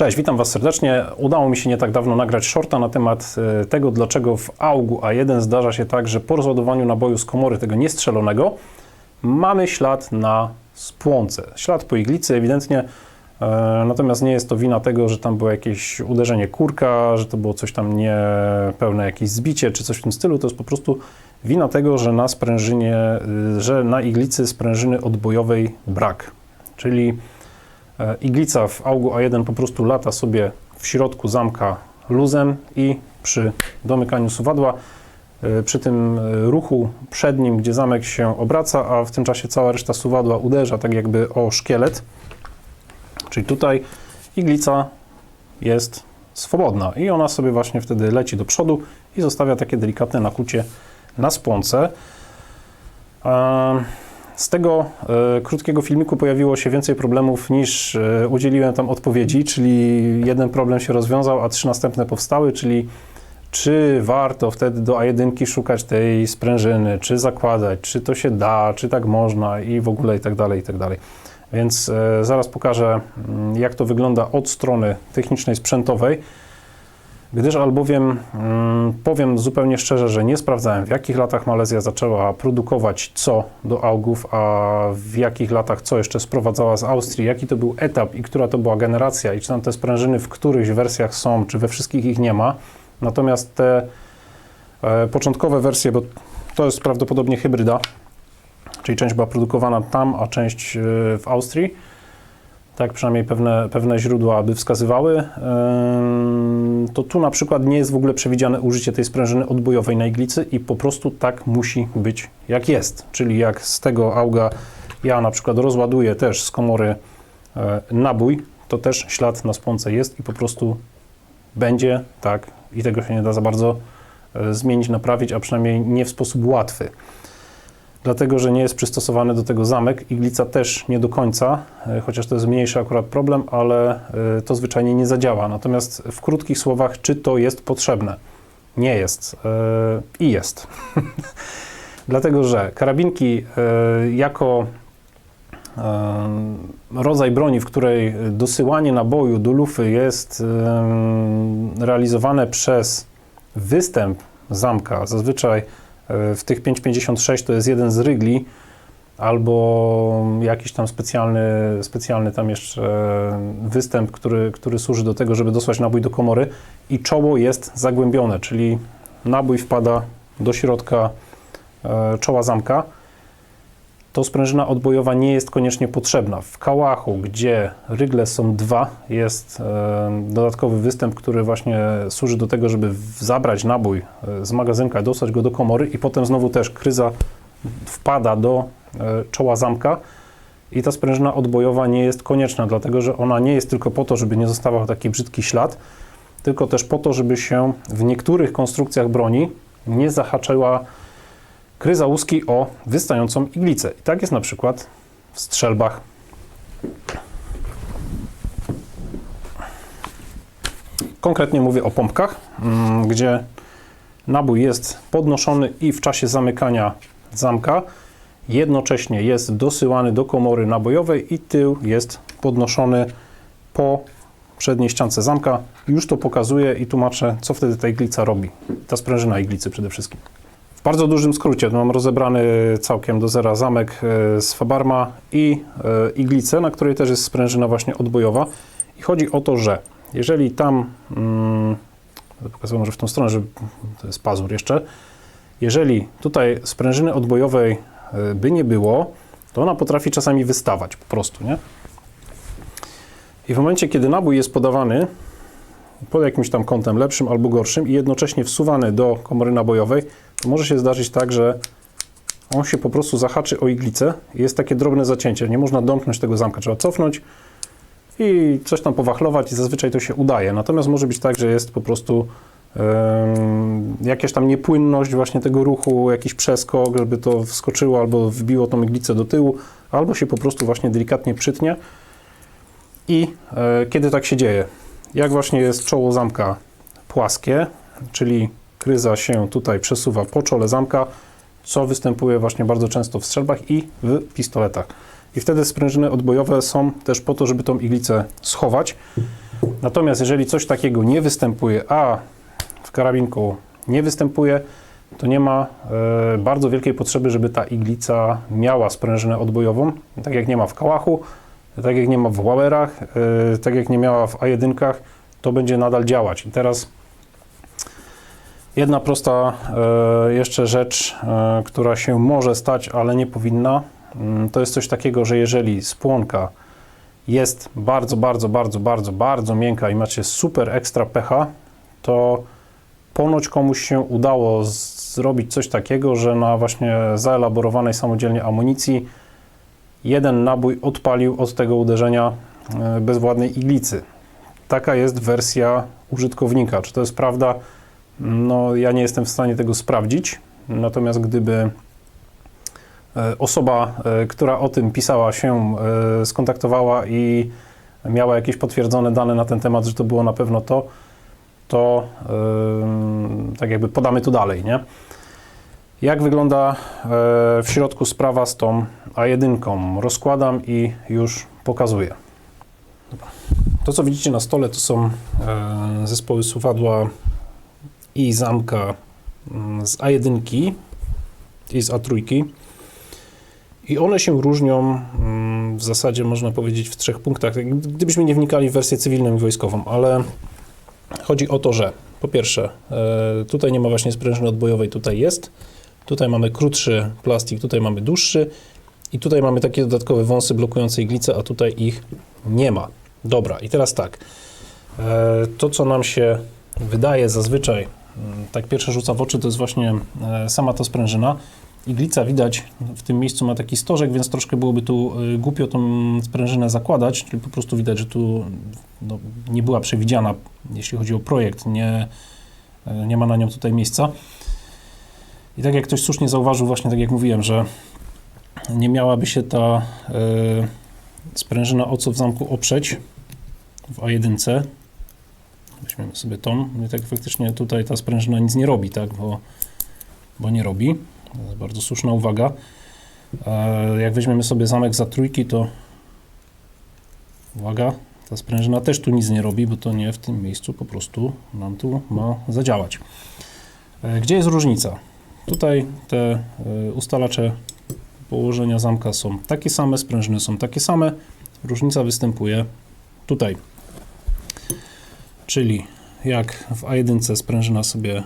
Cześć, witam Was serdecznie. Udało mi się nie tak dawno nagrać shorta na temat e, tego, dlaczego w AUGU A1 zdarza się tak, że po rozładowaniu naboju z komory tego niestrzelonego mamy ślad na spłonce. Ślad po iglicy ewidentnie, e, natomiast nie jest to wina tego, że tam było jakieś uderzenie kurka, że to było coś tam niepełne jakieś zbicie czy coś w tym stylu. To jest po prostu wina tego, że na sprężynie, y, że na iglicy sprężyny odbojowej brak. Czyli E, Iglica w augu A1 po prostu lata sobie w środku zamka luzem i przy domykaniu suwadła, e, przy tym e, ruchu przednim, gdzie zamek się obraca, a w tym czasie cała reszta suwadła uderza tak jakby o szkielet, czyli tutaj iglica jest swobodna i ona sobie właśnie wtedy leci do przodu i zostawia takie delikatne nakłucie na spłonce. Z tego e, krótkiego filmiku pojawiło się więcej problemów niż e, udzieliłem tam odpowiedzi, czyli jeden problem się rozwiązał, a trzy następne powstały, czyli czy warto wtedy do A1 szukać tej sprężyny, czy zakładać, czy to się da, czy tak można i w ogóle i tak dalej, i tak dalej. Więc e, zaraz pokażę, mm, jak to wygląda od strony technicznej, sprzętowej gdyż albowiem mm, powiem zupełnie szczerze, że nie sprawdzałem w jakich latach Malezja zaczęła produkować co do augów, a w jakich latach co jeszcze sprowadzała z Austrii, jaki to był etap i która to była generacja i czy tam te sprężyny w którychś wersjach są, czy we wszystkich ich nie ma. Natomiast te e, początkowe wersje, bo to jest prawdopodobnie hybryda, czyli część była produkowana tam, a część e, w Austrii, tak przynajmniej pewne, pewne źródła by wskazywały, to tu na przykład nie jest w ogóle przewidziane użycie tej sprężyny odbojowej na iglicy i po prostu tak musi być jak jest. Czyli jak z tego auga ja na przykład rozładuję też z komory e, nabój, to też ślad na spłonce jest i po prostu będzie tak i tego się nie da za bardzo e, zmienić, naprawić, a przynajmniej nie w sposób łatwy dlatego że nie jest przystosowany do tego zamek. Iglica też nie do końca, e, chociaż to jest mniejszy akurat problem, ale e, to zwyczajnie nie zadziała. Natomiast w krótkich słowach, czy to jest potrzebne? Nie jest e, i jest. dlatego że karabinki jako rodzaj broni, w której dosyłanie naboju do lufy jest realizowane przez występ zamka, zazwyczaj w tych 5,56 to jest jeden z rygli, albo jakiś tam specjalny, specjalny tam jeszcze występ, który, który służy do tego, żeby dosłać nabój do komory i czoło jest zagłębione, czyli nabój wpada do środka e, czoła zamka to sprężyna odbojowa nie jest koniecznie potrzebna. W kałachu, gdzie rygle są dwa, jest e, dodatkowy występ, który właśnie służy do tego, żeby zabrać nabój e, z magazynka, dostać go do komory i potem znowu też kryza wpada do e, czoła zamka i ta sprężyna odbojowa nie jest konieczna, dlatego że ona nie jest tylko po to, żeby nie zostawał taki brzydki ślad, tylko też po to, żeby się w niektórych konstrukcjach broni nie zahaczyła kryza łuski o wystającą iglicę. I tak jest na przykład w strzelbach. Konkretnie mówię o pompkach, mm, gdzie nabój jest podnoszony i w czasie zamykania zamka jednocześnie jest dosyłany do komory nabojowej i tył jest podnoszony po przedniej ściance zamka. Już to pokazuję i tłumaczę, co wtedy ta iglica robi. Ta sprężyna iglicy przede wszystkim. W bardzo dużym skrócie, mam rozebrany całkiem do zera zamek e, z Fabarma i e, iglicę, na której też jest sprężyna właśnie odbojowa. I chodzi o to, że jeżeli tam, hmm, pokazuję może w tą stronę, że to jest pazur jeszcze, jeżeli tutaj sprężyny odbojowej e, by nie było, to ona potrafi czasami wystawać po prostu, nie? I w momencie, kiedy nabój jest podawany pod jakimś tam kątem lepszym albo gorszym i jednocześnie wsuwany do komory nabojowej, to może się zdarzyć tak, że on się po prostu zahaczy o iglicę i jest takie drobne zacięcie. Nie można domknąć tego zamka, trzeba cofnąć i coś tam powachlować i zazwyczaj to się udaje. Natomiast może być tak, że jest po prostu um, jakaś tam niepłynność właśnie tego ruchu, jakiś przeskok, żeby to wskoczyło albo wbiło tą iglicę do tyłu, albo się po prostu właśnie delikatnie przytnie. I e, kiedy tak się dzieje? Jak właśnie jest czoło zamka płaskie, czyli kryza się tutaj przesuwa po czole zamka, co występuje właśnie bardzo często w strzelbach i w pistoletach. I wtedy sprężyny odbojowe są też po to, żeby tą iglicę schować. Natomiast jeżeli coś takiego nie występuje, a w karabinku nie występuje, to nie ma e, bardzo wielkiej potrzeby, żeby ta iglica miała sprężynę odbojową, tak jak nie ma w kałachu, tak jak nie ma w Wauerach, e, tak jak nie miała w A1, to będzie nadal działać. I teraz jedna prosta e, jeszcze rzecz, e, która się może stać, ale nie powinna, mm, to jest coś takiego, że jeżeli spłonka jest bardzo, bardzo, bardzo, bardzo, bardzo miękka i macie super ekstra pH, to ponoć komuś się udało zrobić coś takiego, że na właśnie zaelaborowanej samodzielnie amunicji jeden nabój odpalił od tego uderzenia e, bezwładnej iglicy. Taka jest wersja użytkownika. Czy to jest prawda? No, ja nie jestem w stanie tego sprawdzić. Natomiast gdyby e, osoba, e, która o tym pisała, się skontaktowała i miała jakieś potwierdzone dane na ten temat, że to było na pewno to, to tak jakby podamy tu dalej, nie? Jak wygląda e, w środku sprawa z tą A1? Rozkładam i już pokazuję. To, co widzicie na stole, to są e, zespoły suwadła i zamka mm, z A1 i z A3. I one się różnią mm, w zasadzie, można powiedzieć, w trzech punktach. Gdybyśmy nie wnikali w wersję cywilną i wojskową, ale Chodzi o to, że po pierwsze, e, tutaj nie ma właśnie sprężyny odbojowej, tutaj jest. Tutaj mamy krótszy plastik, tutaj mamy dłuższy. I tutaj mamy takie dodatkowe wąsy blokujące iglicę, a tutaj ich nie ma. Dobra, i teraz tak. E, To, co nam się wydaje zazwyczaj, mm, tak pierwsze rzuca w oczy, to jest właśnie e, sama ta sprężyna. Iglica widać w tym miejscu ma taki stożek, więc troszkę byłoby tu e, głupio tą sprężynę zakładać, czyli po prostu widać, że tu no, nie była przewidziana, jeśli chodzi o projekt, nie, nie ma na nią tutaj miejsca. I tak jak ktoś słusznie zauważył, właśnie tak jak mówiłem, że nie miałaby się ta e, sprężyna o co w zamku oprzeć w A1. Weźmiemy sobie tą. No i tak faktycznie tutaj ta sprężyna nic nie robi, tak, bo, bo nie robi. To jest bardzo słuszna uwaga. E, jak weźmiemy sobie zamek za trójki, to uwaga, ta sprężyna też tu nic nie robi, bo to nie w tym miejscu po prostu nam tu ma zadziałać. E, Gdzie jest różnica? Tutaj te e, ustalacze położenia zamka są takie same, sprężyny są takie same. Różnica występuje tutaj. Czyli jak w A1 sprężyna sobie e,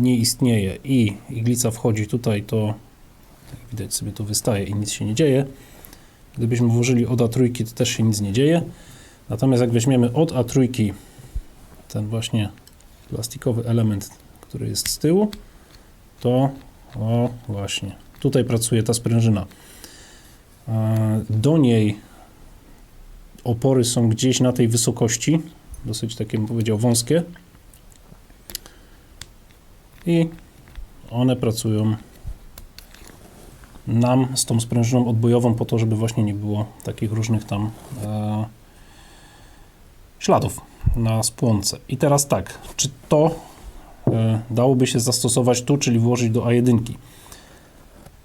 nie istnieje i iglica wchodzi tutaj, to jak widać sobie to wystaje i nic się nie dzieje. Gdybyśmy włożyli od A3, to też się nic nie dzieje. Natomiast jak weźmiemy od A3 ten właśnie plastikowy element, który jest z tyłu, to o właśnie, tutaj pracuje ta sprężyna. E, Do niej opory są gdzieś na tej wysokości, dosyć takie bym powiedział wąskie i one pracują nam z tą sprężyną odbojową po to, żeby właśnie nie było takich różnych tam e, śladów na spłonce. I teraz tak, czy to dałoby się zastosować tu, czyli włożyć do A1?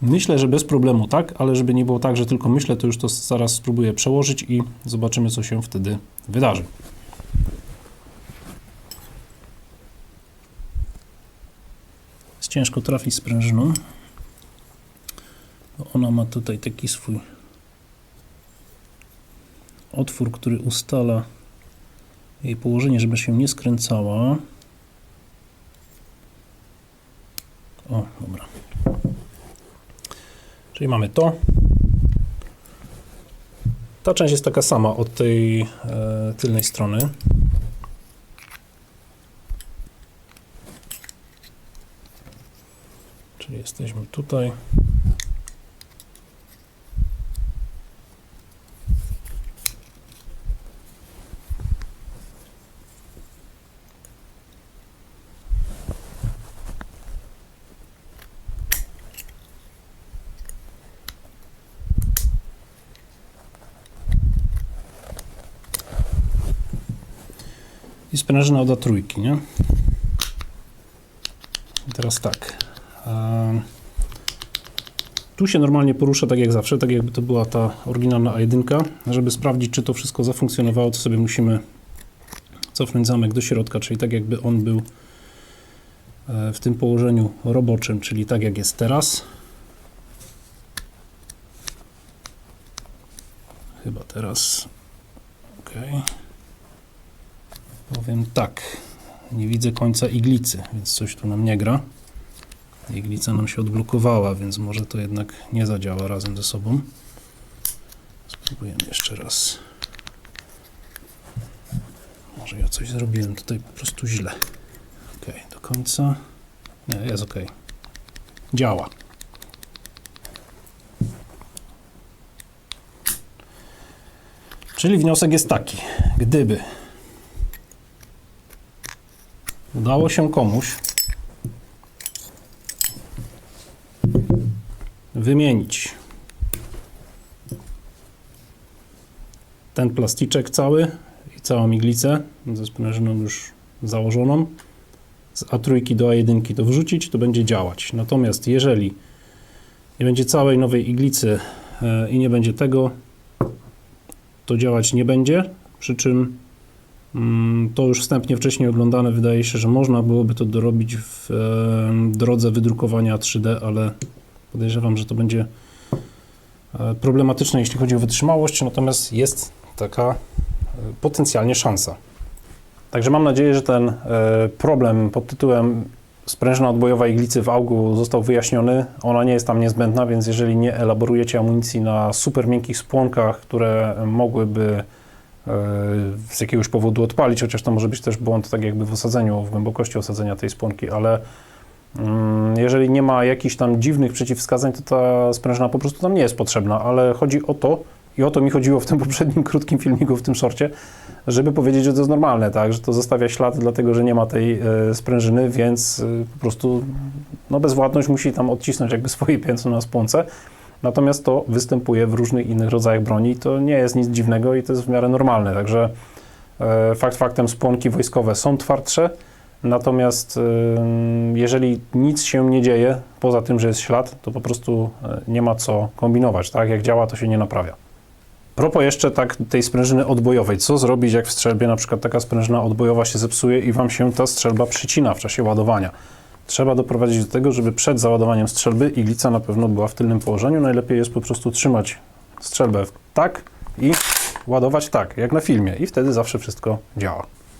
Myślę, że bez problemu tak, ale żeby nie było tak, że tylko myślę, to już to zaraz spróbuję przełożyć i zobaczymy, co się wtedy wydarzy. Jest ciężko trafić sprężyną, bo ona ma tutaj taki swój otwór, który ustala jej położenie, żeby się nie skręcała. O, dobra. Czyli mamy to. Ta część jest taka sama od tej e, tylnej strony. Czyli jesteśmy tutaj. I sprężyna od trójki, nie? I teraz tak. em, Tu się normalnie porusza tak jak zawsze, tak jakby to była ta oryginalna A1. Żeby sprawdzić, czy to wszystko zafunkcjonowało, to sobie musimy cofnąć zamek do środka, czyli tak jakby on był e, w tym położeniu roboczym, czyli tak jak jest teraz. Chyba teraz. Ok. Powiem tak. Nie widzę końca iglicy, więc coś tu nam nie gra. Iglica nam się odblokowała, więc może to jednak nie zadziała razem ze sobą. Spróbujemy jeszcze raz. Może ja coś zrobiłem tutaj po prostu źle. Ok, do końca. Nie, jest ok. Działa. Czyli wniosek jest taki. Gdyby udało się komuś wymienić ten plasticzek cały i całą iglicę ze sprężyną już założoną z A3 do A1 to wrzucić, to będzie działać. Natomiast jeżeli nie będzie całej nowej iglicy e, i nie będzie tego, to działać nie będzie, przy czym to już wstępnie wcześniej oglądane wydaje się, że można byłoby to dorobić w drodze wydrukowania 3D, ale podejrzewam, że to będzie e, problematyczne, jeśli chodzi o wytrzymałość, natomiast jest taka e, potencjalnie szansa. Także mam nadzieję, że ten e, problem pod tytułem sprężyna odbojowa iglicy w augu został wyjaśniony. Ona nie jest tam niezbędna, więc jeżeli nie elaborujecie amunicji na super miękkich spłonkach, które mogłyby z jakiegoś powodu odpalić, chociaż to może być też błąd tak jakby w osadzeniu, w głębokości osadzenia tej spłonki, ale mm, jeżeli nie ma jakichś tam dziwnych przeciwwskazań, to ta sprężyna po prostu tam nie jest potrzebna, ale chodzi o to, i o to mi chodziło w tym poprzednim krótkim filmiku, w tym szorcie, żeby powiedzieć, że to jest normalne, tak, że to zostawia ślad, dlatego że nie ma tej e, sprężyny, więc e, po prostu no, bezwładność musi tam odcisnąć jakby swoje piętno na spłonce. Natomiast to występuje w różnych innych rodzajach broni. To nie jest nic dziwnego i to jest w miarę normalne. Także e, fakt faktem spłonki wojskowe są twardsze. Natomiast e, jeżeli nic się nie dzieje, poza tym, że jest ślad, to po prostu e, nie ma co kombinować. Tak jak działa, to się nie naprawia. Propos jeszcze tak tej sprężyny odbojowej. Co zrobić, jak w strzelbie na przykład taka sprężyna odbojowa się zepsuje i Wam się ta strzelba przycina w czasie ładowania? Trzeba doprowadzić do tego, żeby przed załadowaniem strzelby iglica na pewno była w tylnym położeniu. Najlepiej jest po prostu trzymać strzelbę tak i ładować tak, jak na filmie. I wtedy zawsze wszystko działa.